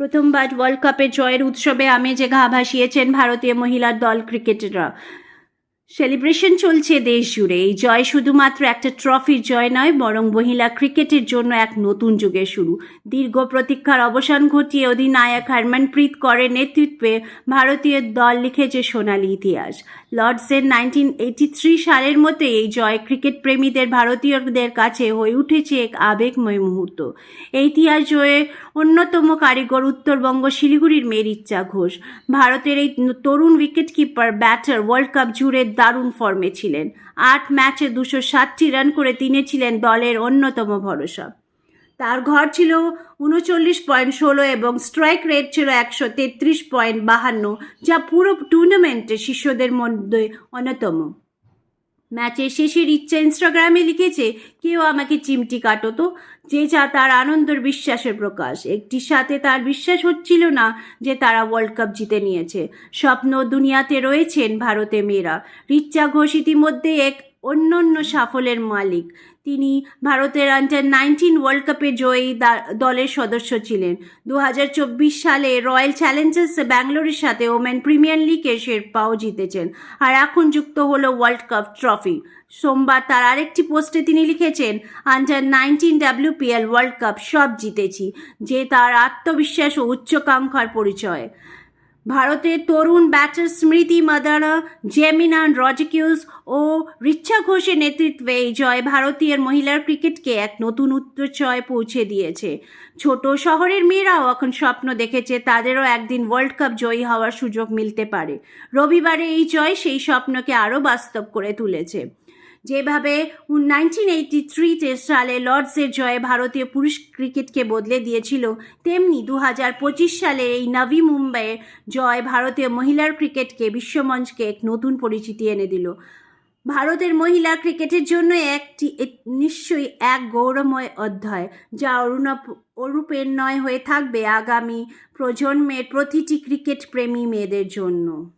প্রথমবার ওয়ার্ল্ড কাপের জয়ের উৎসবে আমেজে ঘা ভাসিয়েছেন ভারতীয় মহিলার দল ক্রিকেটাররা। সেলিব্রেশন চলছে দেশ জুড়ে। এই জয় শুধুমাত্র একটা ট্রফির জয় নয়, বরং মহিলা ক্রিকেটের জন্য এক নতুন যুগের শুরু। দীর্ঘ প্রতীক্ষার অবসান ঘটিয়ে অধিনায়ক হরমনপ্রীত করের নেতৃত্বে ভারতীয় দল লিখেছে সোনালী ইতিহাস। লর্ডসের নাইনটিন এইটি থ্রি সালের মতো এই জয় ক্রিকেট প্রেমীদের ভারতীয়দের কাছে হয়ে উঠেছে এক আবেগময় মুহূর্ত। এই ইতিহাস জয়ে অন্যতম কারিগর উত্তরবঙ্গ শিলিগুড়ির মেরিচ্চা ঘোষ। ভারতের এই তরুণ wicket keeper batter world cup জুড়ে দারুণ ফর্মে ছিলেন। আট ম্যাচে দুশো ষাটটি রান করে তিনি ছিলেন দলের অন্যতম ভরসা। তার ঘর ছিল উনচল্লিশ পয়েন্ট ষোলো এবং স্ট্রাইক রেট ছিল একশো তেত্রিশ পয়েন্ট বাহান্ন, যা পুরো টুর্নামেন্টে শিষ্যদের মধ্যে অন্যতম। ম্যাচের শেষের ইচ্ছা ইনস্টাগ্রামে লিখেছে, কেউ আমাকে চিমটি কাটো তো? যে যা তার আনন্দের বিশ্বাসের প্রকাশ। একটির সাথে তার বিশ্বাস হচ্ছিল না যে তারা ওয়ার্ল্ড কাপ জিতে নিয়েছে। স্বপ্ন দুনিয়াতে রয়েছেন ভারতে মেয়েরা। রিচা ঘোষ ইতিমধ্যে এক অন্যান্য সাফল্যের মালিক। তিনি ভারতের আন্ডার নাইনটিন ওয়ার্ল্ড কাপে জয়ী দলের সদস্য ছিলেন। দু হাজার চব্বিশ সালে রয়্যাল চ্যালেঞ্জার্স ব্যাঙ্গালোরের সাথে ওমেন প্রিমিয়ার লিগে শেরপাও জিতেছেন। আর এখন যুক্ত হলো ওয়ার্ল্ড কাপ ট্রফি সোমবার তার আরেকটি পোস্টে তিনি লিখেছেন under nineteen WPL world cup সব জিতেছি, যে তার আত্মবিশ্বাস ও উচ্চাকাঙ্ক্ষার পরিচয়। ভারতের তরুণ ব্যাটার স্মৃতি মাদারা জেমিনান রজিকিউস ও রিচ্ছা ঘোষের নেতৃত্বে এই জয় ভারতীয় মহিলার ক্রিকেটকে এক নতুন উচ্চয় পৌঁছে দিয়েছে। ছোট শহরের মেয়েরাও এখন স্বপ্ন দেখেছে তাদেরও একদিন ওয়ার্ল্ড কাপ জয়ী হওয়ার সুযোগ মিলতে পারে। রবিবারে এই জয় সেই স্বপ্নকে আরও বাস্তব করে তুলেছে। যেভাবে নাইনটিন এইটি থ্রিতে সালে লর্ডসের জয়ে ভারতীয় পুরুষ ক্রিকেটকে বদলে দিয়েছিল, তেমনি দু হাজার পঁচিশ সালে এই নবী মুম্বাইয়ের জয় ভারতীয় মহিলার ক্রিকেটকে বিশ্বমঞ্চকে এক নতুন পরিচিতি এনে দিল। ভারতের মহিলা ক্রিকেটের জন্য একটি নিশ্চয়ই এক গৌরবময় অধ্যায়, যা অরুণাপ, অরূপের নয় হয়ে থাকবে আগামী প্রজন্মের প্রতিটি ক্রিকেট প্রেমী মেয়েদের জন্য।